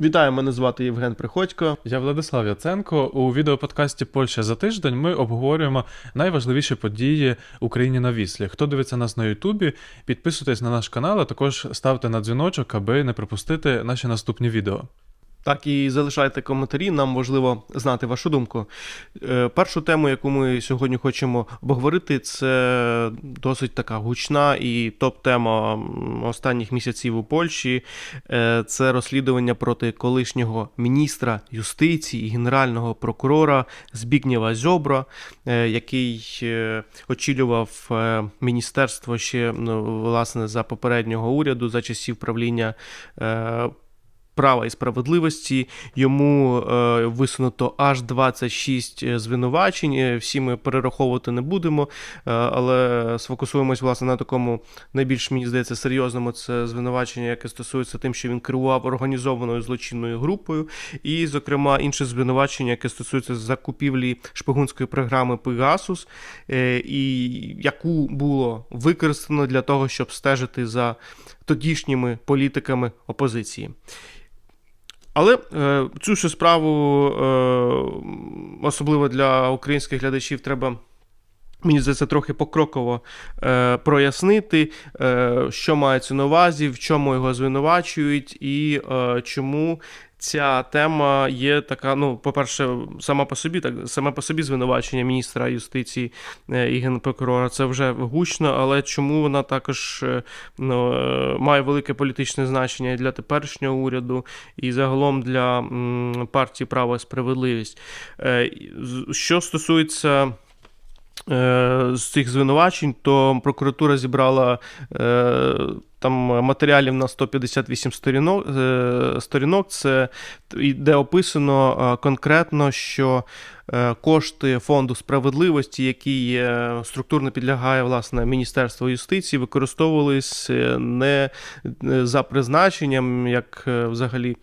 Вітаю, мене звати Євген Приходько. Я Владислав Яценко. У відеоподкасті Польща за тиждень ми обговорюємо найважливіші події Україні на віслі. Хто дивиться нас на Ютубі, підписуйтесь на наш канал, а також ставте на дзвіночок, аби не пропустити наші наступні відео. Так, і залишайте коментарі, нам важливо знати вашу думку. Е, Першу тему, яку ми сьогодні хочемо обговорити, це досить така гучна і топ-тема останніх місяців у Польщі. Е, Це розслідування проти колишнього міністра юстиції і генерального прокурора Збігнєва Зьобра, е, який очолював міністерство ще ну, власне за попереднього уряду за часів правління. Е, права і справедливості. Йому е, висунуто аж 26 звинувачень. Е, Всі ми перераховувати не будемо, е, але сфокусуємось власне на такому найбільш мені здається серйозному це звинувачення, яке стосується тим, що він керував організованою злочинною групою, і, зокрема, інше звинувачення, яке стосується закупівлі шпигунської програми Pegasus, е, і яку було використано для того, щоб стежити за тодішніми політиками опозиції. Але е, цю ж справу, е, особливо для українських глядачів, треба. Мені здається, трохи покроково е, прояснити, е, що мається на увазі, в чому його звинувачують, і е, чому ця тема є така. Ну, по-перше, сама по собі, так саме по собі звинувачення міністра юстиції е, і генпрокурора це вже гучно, але чому вона також е, ну, е, має велике політичне значення для теперішнього уряду, і загалом для партії Право і справедливість. Що стосується. Е, З цих звинувачень, то прокуратура зібрала е, там матеріалів на 158 сторінок. е, сторінок. Це де описано конкретно, що кошти фонду справедливості, який структурно підлягає власне Міністерству юстиції, використовувались не за призначенням, як взагалі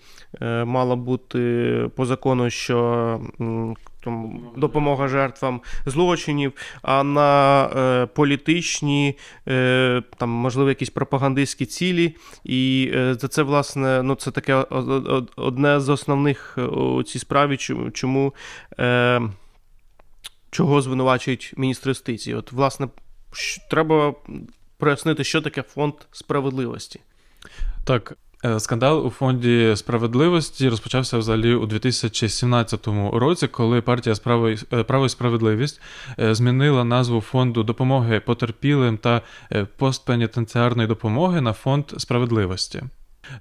мало бути по закону, що м, допомога жертвам злочинів, а на е, політичні, е, там, можливо, якісь пропагандистські цілі. І е, за це, власне, ну, це таке одне з основних е, у цій справі, чому, е, чого звинувачують міністр юстиції. От, власне, треба прояснити, що таке фонд справедливості. Так, скандал у фонді справедливості розпочався взагалі у 2017 році, коли партія «Справа і- е, Право і справедливість е, змінила назву фонду допомоги потерпілим та е, постпенітенціарної допомоги на фонд справедливості.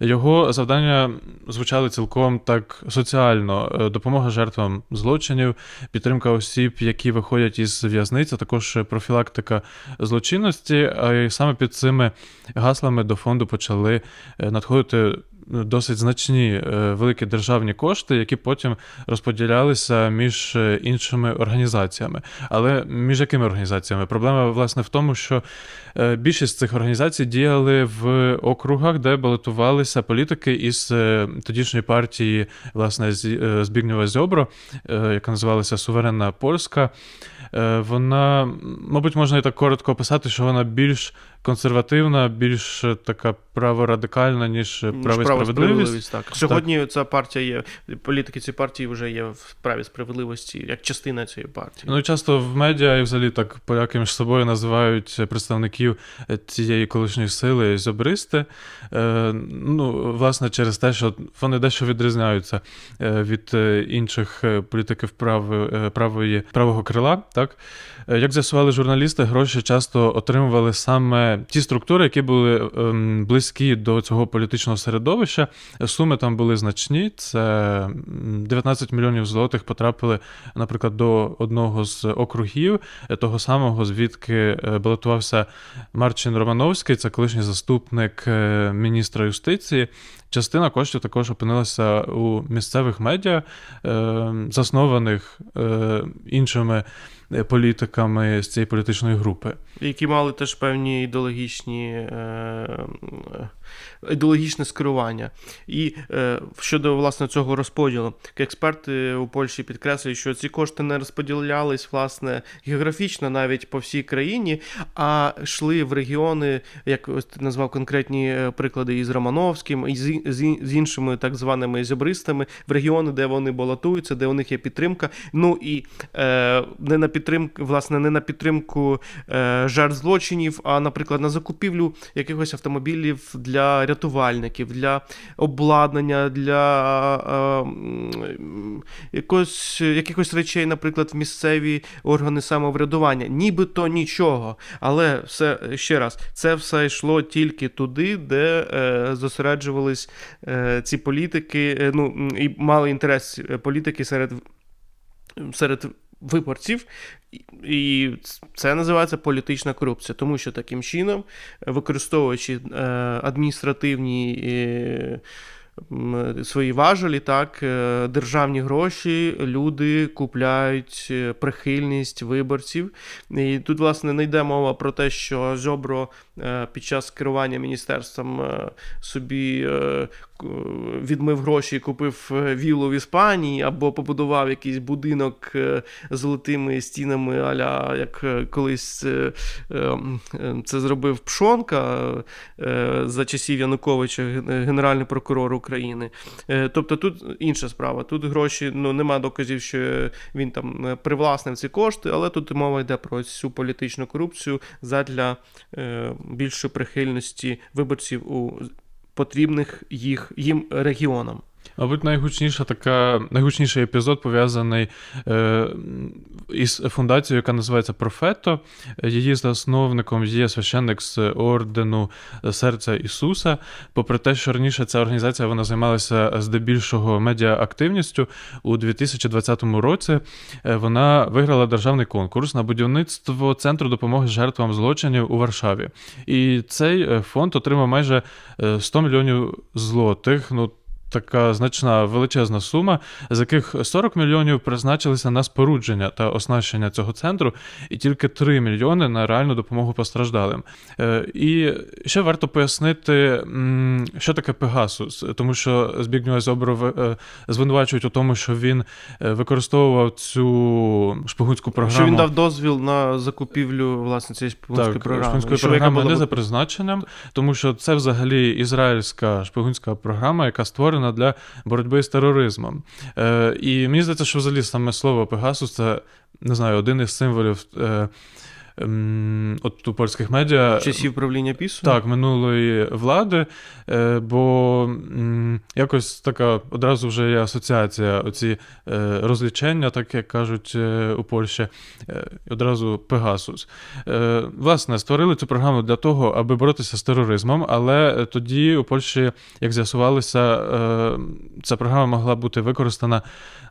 Його завдання звучали цілком так соціально: Е, допомога жертвам злочинів, підтримка осіб, які виходять із в'язниці, а також профілактика злочинності. А саме під цими гаслами до фонду почали е, надходити досить значні е, великі державні кошти, які потім розподілялися між е, іншими організаціями. Але між якими організаціями? Проблема власне в тому, що е, більшість цих організацій діяли в округах, де балотувалися політики із тодішньої партії, власне, з- Збігнєва Зьобро, яка називалася Суверенна Польська. Е, Вона, мабуть, можна і так коротко описати, що вона більш консервативна, більш е, така праворадикальна, ніж е, право і справедливість. Так. Сьогодні ця партія є, політики цієї партії вже є в праві справедливості, як частина цієї партії. Ну, часто в медіа і взагалі так поляки між собою називають представників цієї колишньої сили зобристи. Е, ну, власне, через те, що вони дещо відрізняються від інших політиків прави, правої, правого крила. Так? Е, Як з'ясували журналісти, гроші часто отримували саме ті структури, які були ем, близькі до цього політичного середовища. Суми там були значні. Це 19 мільйонів злотих потрапили, наприклад, до одного з округів, е, того самого, звідки е, балотувався Марчин Романовський, це колишній заступник міністра юстиції. Частина коштів також опинилася у місцевих медіа, е, заснованих іншими політиками з цієї політичної групи. Які мали теж певні ідеологічні е, е, ідеологічне скерування. І е, щодо власне цього розподілу, експерти у Польщі підкреслюють, що ці кошти не розподілялись власне географічно навіть по всій країні, а йшли в регіони, як ось ти назвав конкретні е, приклади із Романовським, і з, іншими так званими зябристами, в регіони, де вони балотуються, де у них є підтримка. Ну і е, не на підтримку, власне, не на підтримку е, жертв злочинів, а, наприклад, на закупівлю якихось автомобілів для рятувальників, для обладнання, для якось, якихось речей, наприклад, в місцеві органи самоврядування. Нібито нічого. Але все ще раз, це все йшло тільки туди, де е, зосереджувались е, ці політики, е, ну і мали інтерес е, політики серед, серед виборців. І- це називається політична корупція, тому що таким чином, використовуючи е, адміністративні е, свої важелі, так, е, державні гроші, люди купляють е, прихильність виборців. І тут, власне, не йде мова про те, що Зьобро е, під час керування міністерством собі відмив гроші і купив віллу в Іспанії або побудував якийсь будинок золотими стінами, аля як колись е, е, е, це зробив Пшонка за часів Януковича, ген- генеральний прокурор України. Е, Тобто тут інша справа. Тут гроші, ну нема доказів, що він там е, привласнив ці кошти, але тут мова йде про цю політичну корупцію задля е, більшої прихильності виборців у потрібних їх їм регіонам. Мабуть, найгучніша така, найгучніший епізод пов'язаний е, із фундацією, яка називається Профето. Її засновником є священник з ордену Серця Ісуса. Попри те, що раніше ця організація вона займалася здебільшого медіаактивністю, у 2020 році е, вона виграла державний конкурс на будівництво центру допомоги жертвам злочинів у Варшаві. І цей е, фонд отримав майже е, 100 мільйонів злотих. Ну, така значна величезна сума, з яких 40 мільйонів призначилися на спорудження та оснащення цього центру, і тільки 3 мільйони на реальну допомогу постраждалим. Е, І ще варто пояснити, що таке Пегасус, тому що Збігнєва Зобров е, звинувачують у тому, що він е, використовував цю шпигунську програму. Що він дав дозвіл на закупівлю власне цієї шпигунської Так, програми. шпигунської що програми була не за призначенням, тому що це взагалі ізраїльська шпигунська програма, яка створена для боротьби з тероризмом. Е, і мені здається, що взагалі саме слово Пегасус це не знаю, один із символів. Е, ем, От у польських медіа часів правління пісу? так, минулої влади, е, бо м, якось така одразу вже є асоціація, оці е, розлічення, так як кажуть е, у Польщі, е, одразу Пегасус. Е, Власне, створили цю програму для того, аби боротися з тероризмом, але тоді у Польщі, як з'ясувалося, е, ця програма могла бути використана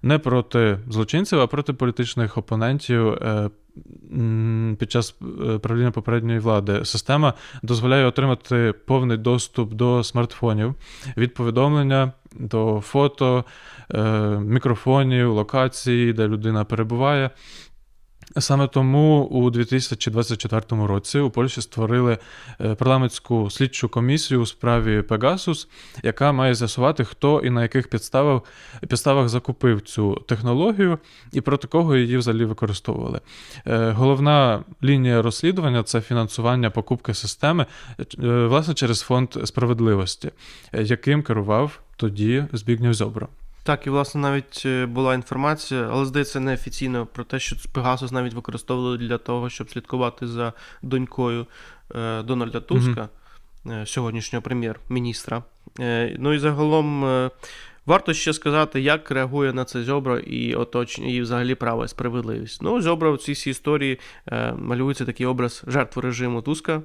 не проти злочинців, а проти політичних опонентів. Під час е, правління попередньої влади система дозволяє отримати повний доступ до смартфонів від повідомлення до фото, е, мікрофонів, локації, де людина перебуває. Саме тому у 2024 році у Польщі створили е, парламентську слідчу комісію у справі Пегасус, яка має з'ясувати, хто і на яких підставах, підставах закупив цю технологію і проти кого її взагалі використовували. Е, Головна лінія розслідування це фінансування покупки системи, е, власне, через фонд справедливості, яким керував тоді Збігнєв Зьобро. Так, і власне навіть е, була інформація, але здається, неофіційно про те, що Пегасус навіть використовували для того, щоб слідкувати за донькою е, Дональда Туска, е, сьогоднішнього прем'єр-міністра. Ну і загалом варто ще сказати, як реагує на це Зьобро і оточення, і взагалі право і справедливість. Ну, Зьобро в цій всій історії е, малюється такий образ жертви режиму Туска.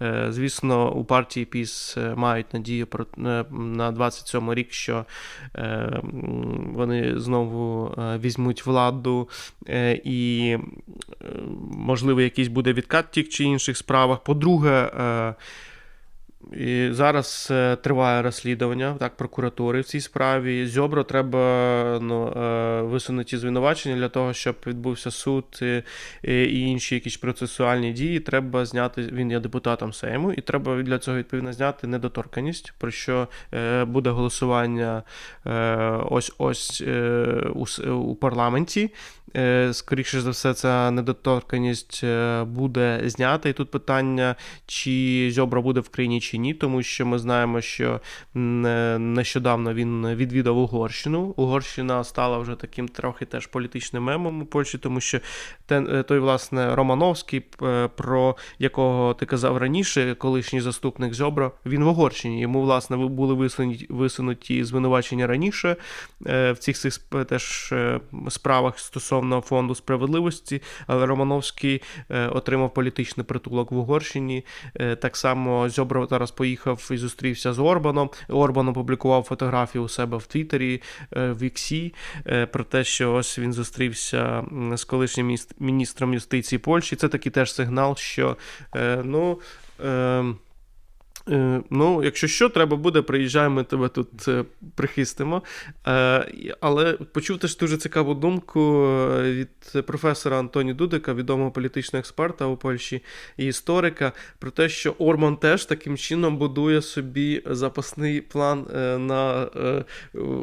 Е, Звісно, у партії ПІС е, мають надію про е, на 27 рік, що е, вони знову е, візьмуть владу, е, і, можливо, якийсь буде відкат в тих чи інших справах. По-друге, е, І зараз е, триває розслідування так, прокуратури в цій справі. Зьобро треба ну, е, висунуті звинувачення для того, щоб відбувся суд е, і інші якісь процесуальні дії. Треба зняти. Він є депутатом Сейму, і треба для цього відповідно зняти недоторканність, про що буде голосування ось ось у парламенті. Е, Скоріше за все, ця недоторканність е, буде знята. І тут питання, чи Зьобра буде в країні чи ні, тому що ми знаємо, що е, нещодавно він відвідав Угорщину. Угорщина стала вже таким трохи теж політичним мемом у Польщі, тому що той, власне, Романовський, про якого ти казав раніше, колишній заступник Зьобра, він в Угорщині. Йому, власне, були висунуті, звинувачення раніше в цих цих теж справах стосовно фонду справедливості, але Романовський е, отримав політичний притулок в Угорщині. Е, Так само Зьобро зараз поїхав і зустрівся з Орбаном. Орбан опублікував фотографію у себе в Твіттері е, в Іксі про те, що ось він зустрівся з колишнім міністром юстиції Польщі. Це такий теж сигнал, що ну. Е, Ну, якщо що, треба буде, приїжджаємо, ми тебе тут е, прихистимо. Е, але почув теж дуже цікаву думку від професора Антоні Дудика, відомого політичного експерта у Польщі і історика, про те, що Орман теж таким чином будує собі запасний план на,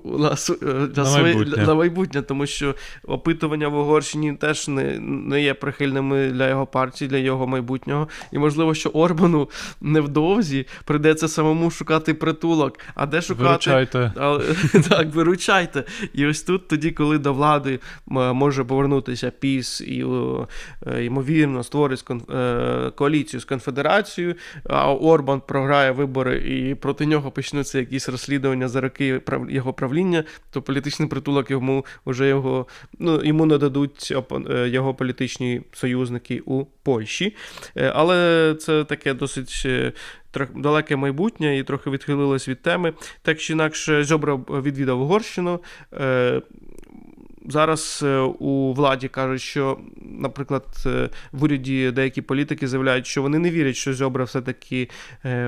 на, На своє- майбутнє. на майбутнє, тому що опитування в Угорщині теж не, не є прихильними для його партії, для його майбутнього. І можливо, що Орбану невдовзі прийдеться самому шукати притулок. А де шукати? Виручайте. Але, так, виручайте. І ось тут, тоді, коли до влади може повернутися піс і е, ймовірно створить е, коаліцію з конфедерацією, а Орбан програє вибори і проти нього почнуться якісь розслідування за роки його правління, то політичний притулок йому вже його ну, йому не дадуть е, його політичні союзники у Польщі. Але це таке досить. Далеке майбутнє і трохи відхилилось від теми. Так чи інакше, Зьобра відвідав Угорщину. Е, Зараз е, у владі кажуть, що, наприклад, е, в уряді деякі політики заявляють, що вони не вірять, що Зьобра все-таки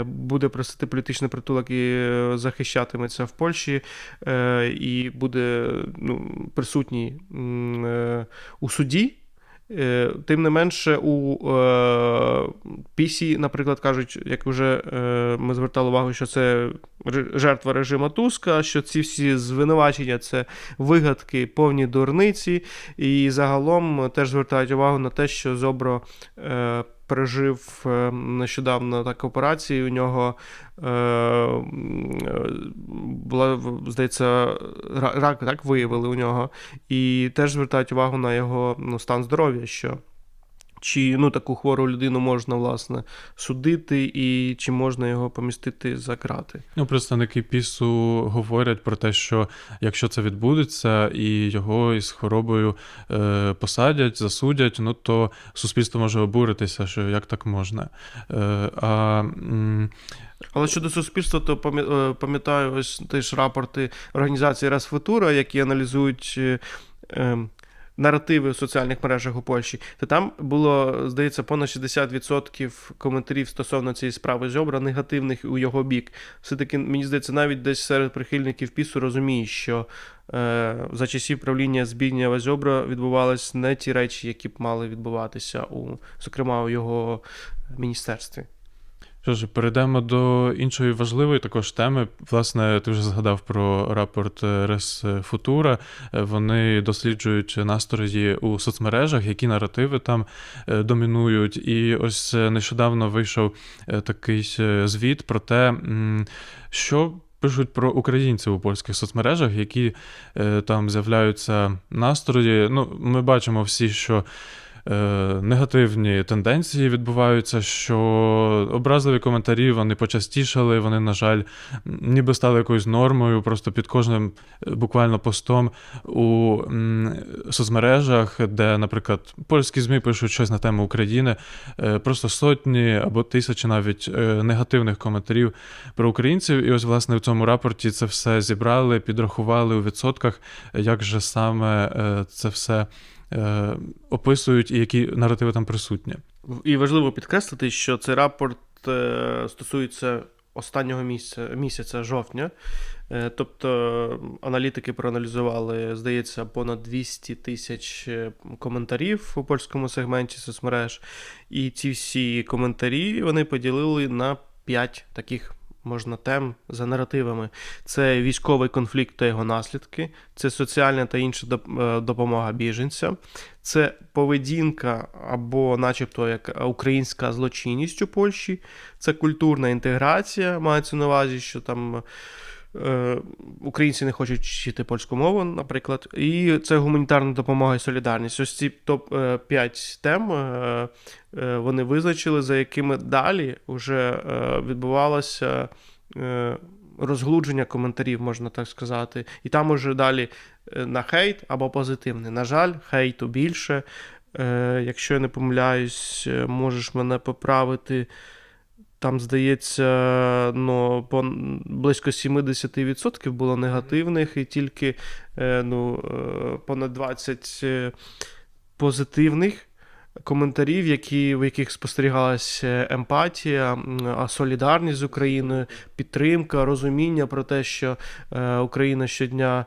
буде просити політичний притулок і захищатиметься в Польщі, і буде ну, присутній у суді. Е, Тим не менше, у PC, Пісі, наприклад, кажуть, як вже е, ми звертали увагу, що це жертва режиму Туска, що ці всі звинувачення це вигадки, повні дурниці, і загалом теж звертають увагу на те, що Зобро е, пережив е, нещодавно так операції. У нього е, була, здається, рак так виявили у нього. І теж звертають увагу на його ну, стан здоров'я, що чи ну, таку хвору людину можна, власне, судити, і чи можна його помістити за крати. Ну, представники ПІСу говорять про те, що якщо це відбудеться і його із хворобою е, посадять, засудять, ну то суспільство може обуритися, що як так можна. Е, а, Але щодо суспільства, то е, пам'ятаю ось теж рапорти організації Расфутура, які аналізують. е, е, Наративи у соціальних мережах у Польщі, то там було, здається, понад 60% коментарів стосовно цієї справи Зьобра негативних у його бік. Все-таки, мені здається, навіть десь серед прихильників пісу розуміють, що е, за часів правління Збігнєва Зьобра відбувались не ті речі, які б мали відбуватися, у, зокрема, у його міністерстві. Що ж, перейдемо до іншої важливої також теми. Власне, ти вже згадав про рапорт Рес Футура. Е, Вони досліджують настрої у соцмережах, які наративи там е, домінують. І ось е, нещодавно вийшов е, такий е, звіт про те, що. Пишуть про українців у польських соцмережах, які е, там з'являються настрої. Ну, ми бачимо всі, що е, негативні тенденції відбуваються, що образливі коментарі вони почастішали, вони, на жаль, ніби стали якоюсь нормою, просто під кожним е, буквально постом у соцмережах, де, наприклад, польські ЗМІ пишуть щось на тему України, е, просто сотні або тисячі навіть е, негативних коментарів про українців. І ось, власне, в цьому рапорті це все зібрали, підрахували у відсотках, як же саме е, це все е, описують і які наративи там присутні. І важливо підкреслити, що цей рапорт е, стосується останнього місяця, місяця жовтня. Е, Тобто аналітики проаналізували, здається, понад 200 тисяч е, коментарів у польському сегменті соцмереж. І ці всі коментарі вони поділили на 5 таких. Можна тем за наративами. Це військовий конфлікт та його наслідки, це соціальна та інша е, допомога біженцям, це поведінка або, начебто, як українська злочинність у Польщі, це культурна інтеграція, мається на увазі, що там українці не хочуть вчити польську мову, наприклад, і це гуманітарна допомога і солідарність. Ось ці топ 5 тем е, е, вони визначили, за якими далі вже е, відбувалося. е, Розглудження коментарів, можна так сказати, і там уже далі е, на хейт або позитивний. На жаль, хейту більше. Е, якщо я не помиляюсь, е, можеш мене поправити. Там, здається, ну, по, близько 70% було негативних, і тільки е, ну, е, понад 20 е, позитивних коментарів, які, в яких спостерігалася емпатія, солідарність з Україною, підтримка, розуміння про те, що Україна щодня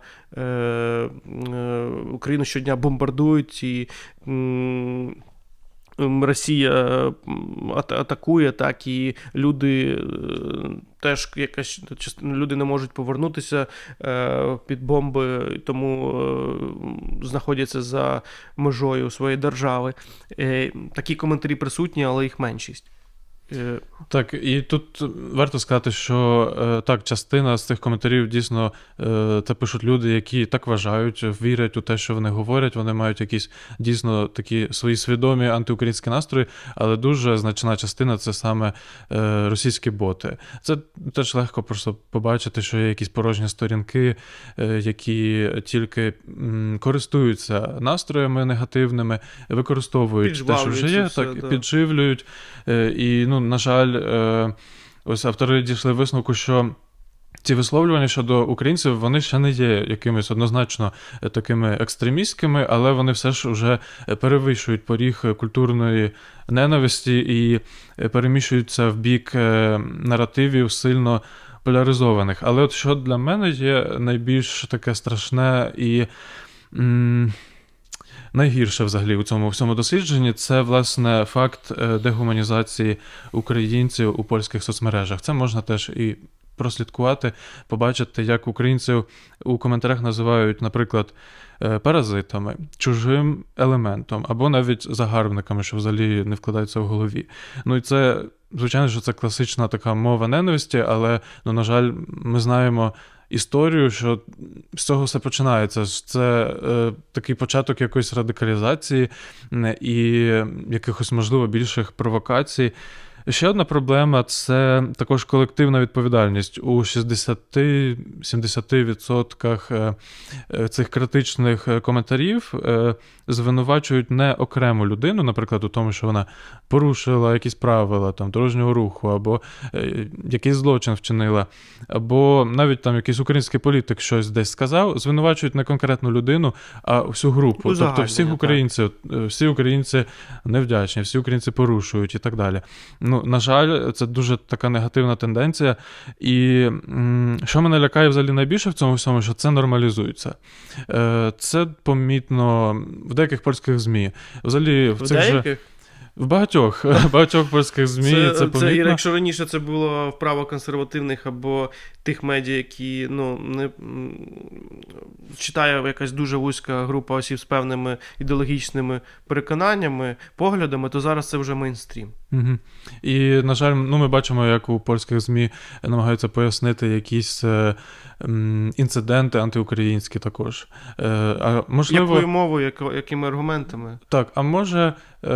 Україну щодня бомбардують і. Росія ата- атакує, так і люди е, теж якась частина люди не можуть повернутися е, під бомби, тому е, знаходяться за межою своєї держави. Такі коментарі присутні, але їх меншість. Е, Так, і тут варто сказати, що е, так, частина з цих коментарів дійсно це пишуть люди, які так вважають, вірять у те, що вони говорять. Вони мають якісь дійсно такі свої свідомі антиукраїнські настрої, але дуже значна частина це саме е, російські боти. Це теж легко просто побачити, що є якісь порожні сторінки, які тільки користуються настроями негативними, використовують те, що вже є, так підживлюють. Е, І, ну, на жаль, е, ось автори дійшли висновку, що. Ці висловлювання щодо українців вони ще не є якимись однозначно е, такими екстремістськими, але вони все ж вже перевищують поріг культурної ненависті і переміщуються в бік наративів сильно поляризованих. Але от що для мене є найбільш таке страшне і. м, Найгірше взагалі у цьому всьому дослідженні це власне факт е, дегуманізації українців у польських соцмережах. Це можна теж і прослідкувати, побачити, як українців у коментарях називають, наприклад, е, паразитами, чужим елементом або навіть загарбниками, що взагалі не вкладається в голові. Ну і це, звичайно, що це класична така мова ненависті, але, ну, на жаль, ми знаємо історію, що з цього все починається. Це е, такий початок якоїсь радикалізації і якихось, можливо, більших провокацій. Ще одна проблема це також колективна відповідальність. У 60-70% е, е, цих критичних е, коментарів звинувачують не окрему людину, наприклад, у тому, що вона порушила якісь правила там, дорожнього руху, або якийсь злочин вчинила, або навіть там якийсь український політик щось десь сказав, звинувачують не конкретну людину, а всю групу. Тобто всіх українців, всі українці невдячні, всі українці порушують і так далі. Ну, на жаль, це дуже така негативна тенденція. І що мене лякає взагалі найбільше в цьому всьому, що це нормалізується. Е, Це помітно в деяких польських ЗМІ. Взагалі, в, В цих же в багатьох, багатьох польських ЗМІ це, це, це, якщо раніше це було в правоконсервативних або тих медіа, які ну не читає якась дуже вузька група осіб з певними ідеологічними переконаннями, поглядами, то зараз це вже мейнстрім. Угу. І, на жаль, ну, ми бачимо, як у польських ЗМІ намагаються пояснити якісь е, м, інциденти антиукраїнські також. Е, а можливо, Якою мовою, яко- якими аргументами? так, а може е,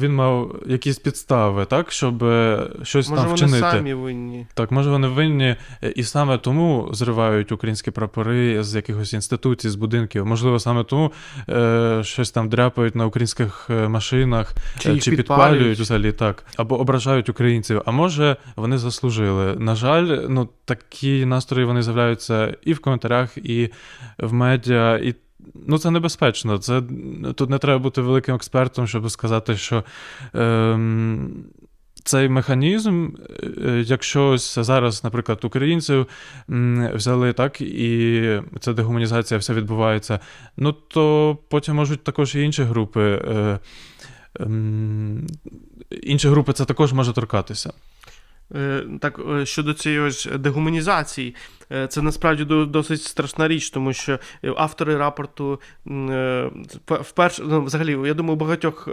він мав якісь підстави, так, щоб е, щось Може, там вони вчинити. самі винні. Так, може вони винні, е, і саме тому зривають українські прапори з якихось інституцій, з будинків. Можливо, саме тому е, щось там дряпають на українських машинах, Чи чи підпалюють. підпалюють взагалі так, або ображають українців. А може, вони заслужили. На жаль, ну такі настрої вони з'являються і в коментарях, і в медіа, і. Ну, це небезпечно. Це тут не треба бути великим експертом, щоб сказати, що ем, цей механізм, е, якщо ось зараз, наприклад, українців взяли так, і ця дегуманізація все відбувається, ну то потім можуть також і інші групи. е, Інші групи це також може торкатися. Е, Так, е, щодо цієї ось дегуманізації, е, це насправді досить страшна річ, тому що автори рапорту вперше, ну, взагалі, я думаю, багатьох.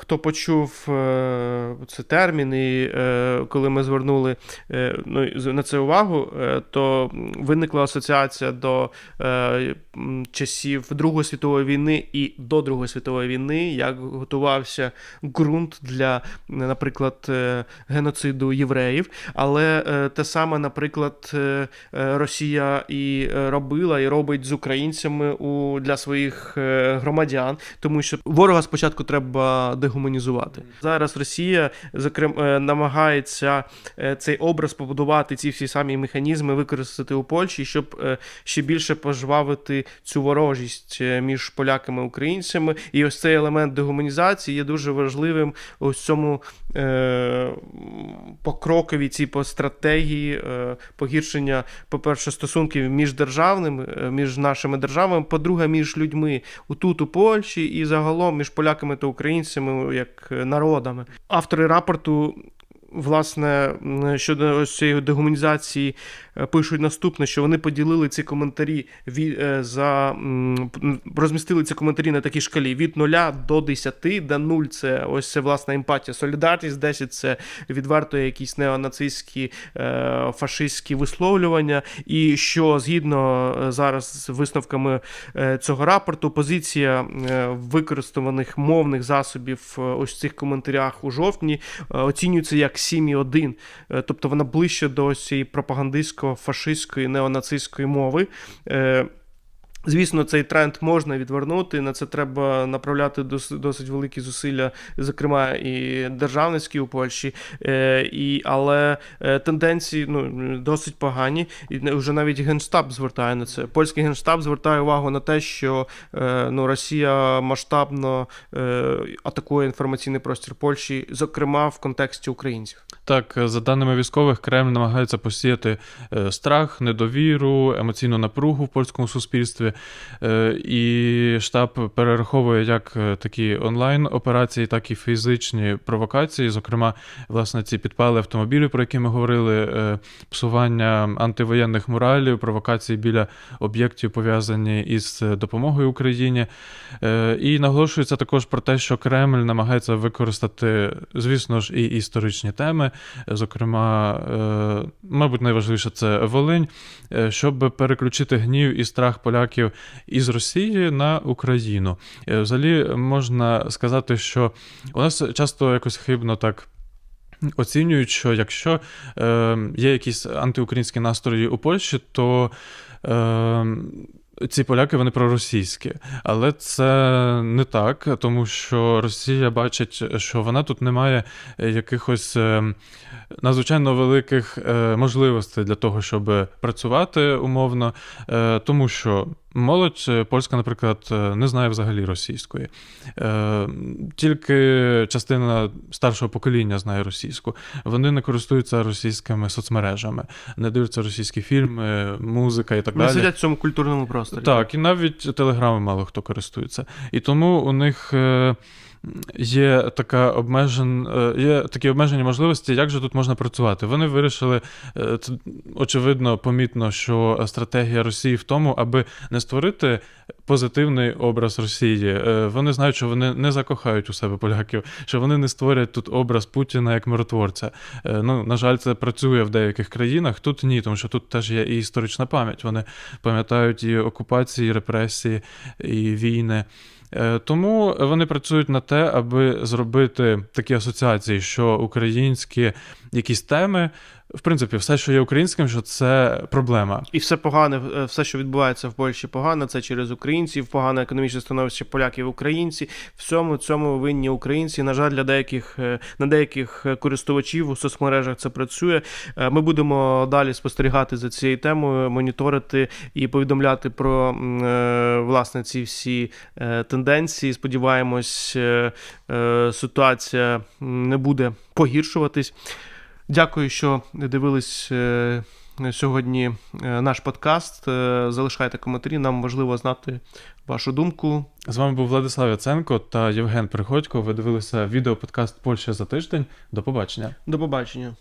Хто почув е, цей термін, і е, коли ми звернули е, ну, на це увагу, то виникла асоціація до часів Другої світової війни і до Другої світової війни, як готувався ґрунт для, наприклад, геноциду євреїв. Але те саме, наприклад, Росія і робила, і робить з українцями у, для своїх громадян, тому що ворога спочатку треба дегуманізувати. Зараз Росія, зокрема, намагається е, цей образ побудувати, ці всі самі механізми використати у Польщі, щоб е, ще більше пожвавити цю ворожість е, між поляками і українцями. І ось цей елемент дегуманізації є дуже важливим у цьому е, покрокові ці по стратегії е, погіршення, по-перше, стосунків між державними, е, між нашими державами, по-друге, між людьми у тут у Польщі і загалом між поляками та українцями як народами. Автори рапорту. Власне, щодо ось цієї дегуманізації е, пишуть наступне, що вони поділили ці коментарі е, за розмістили ці коментарі на такій шкалі від 0 до 10, де 0 це ось це власна емпатія, солідарність, 10 це відверто якісь неонацистські е, фашистські висловлювання. І що згідно зараз з висновками цього рапорту, позиція використаних мовних засобів ось в цих коментарях у жовтні оцінюється як 7,1, Е, тобто вона ближче до цієї пропагандистсько-фашистської неонацистської мови. Звісно, цей тренд можна відвернути. На це треба направляти дос- досить великі зусилля, зокрема і державницькі у Польщі. Е, і, але е, тенденції ну, досить погані. І вже навіть Генштаб звертає на це. Польський генштаб звертає увагу на те, що е, ну, Росія масштабно атакує інформаційний простір Польщі, зокрема в контексті українців. Так, за даними військових, Кремль намагається посіяти страх, недовіру, емоційну напругу в польському суспільстві. Е, І штаб перераховує як е, такі онлайн-операції, так і фізичні провокації. Зокрема, власне, ці підпали автомобілів, про які ми говорили, е, псування антивоєнних муралів, провокації біля об'єктів, пов'язані із допомогою Україні. І наголошується також про те, що Кремль намагається використати, звісно ж, і історичні теми. Зокрема, мабуть, найважливіше це Волинь, щоб переключити гнів і страх поляків із Росії на Україну. Е, Взагалі можна сказати, що у нас часто якось хибно так. Оцінюють, що якщо е, є якісь антиукраїнські настрої у Польщі, то е, ці поляки вони проросійські. Але це не так, тому що Росія бачить, що вона тут не має якихось е, надзвичайно великих е, можливостей для того, щоб працювати умовно, е, тому що. Молодь е, польська, наприклад, не знає взагалі російської. Тільки частина старшого покоління знає російську. Вони не користуються російськими соцмережами, не дивляться російські фільми, музика і так Вони далі. сидять в цьому культурному просторі. Так, і навіть телеграми мало хто користується. І тому у них. Є така обмежен, е, є такі обмежені можливості, як же тут можна працювати. Вони вирішили, е, очевидно, помітно, що стратегія Росії в тому, аби не створити позитивний образ Росії. Е, Вони знають, що вони не закохають у себе поляків, що вони не створять тут образ Путіна як миротворця. Ну, на жаль, це працює в деяких країнах. Тут ні, тому що тут теж є і історична пам'ять. Вони пам'ятають і окупації, і репресії, і війни. Е, Тому вони працюють на те, аби зробити такі асоціації, що українські якісь теми в принципі, все, що є українським, що це проблема. І все погане, е, все, що відбувається в Польщі, погано. Це через українців, погане економічне становище поляків, українці. Всьому цьому винні українці. На жаль, для деяких е, на деяких е, користувачів у соцмережах це працює. Ми будемо далі спостерігати за цією темою, моніторити і повідомляти про власне ці всі тенденції. Сподіваємось, ситуація не буде погіршуватись. Дякую, що дивились е, сьогодні е, наш подкаст. Е, Залишайте коментарі. Нам важливо знати вашу думку. З вами був Владислав Яценко та Євген Приходько. Ви дивилися відеоподкаст Польща за тиждень. До побачення. До побачення.